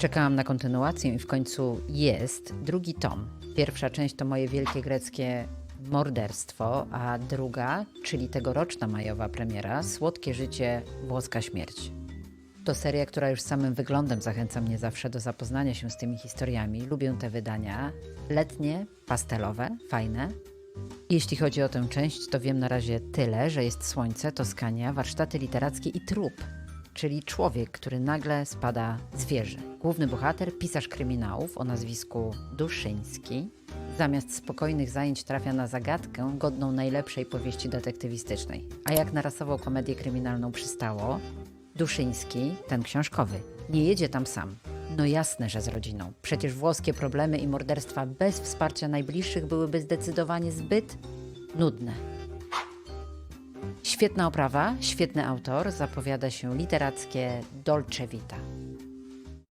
Czekałam na kontynuację i w końcu jest drugi tom. Pierwsza część to moje wielkie greckie morderstwo, a druga, czyli tegoroczna majowa premiera, Słodkie życie, włoska śmierć. To seria, która już samym wyglądem zachęca mnie zawsze do zapoznania się z tymi historiami. Lubię te wydania letnie, pastelowe, fajne. Jeśli chodzi o tę część, to wiem na razie tyle, że jest słońce, Toskania, warsztaty literackie i trup, czyli człowiek, który nagle spada z wieży. Główny bohater, pisarz kryminałów o nazwisku Duszyński, zamiast spokojnych zajęć trafia na zagadkę godną najlepszej powieści detektywistycznej. A jak na rasową komedię kryminalną przystało, Duszyński, ten książkowy, nie jedzie tam sam. No jasne, że z rodziną. Przecież włoskie problemy i morderstwa bez wsparcia najbliższych byłyby zdecydowanie zbyt nudne. Świetna oprawa, świetny autor, zapowiada się literackie Dolce Vita.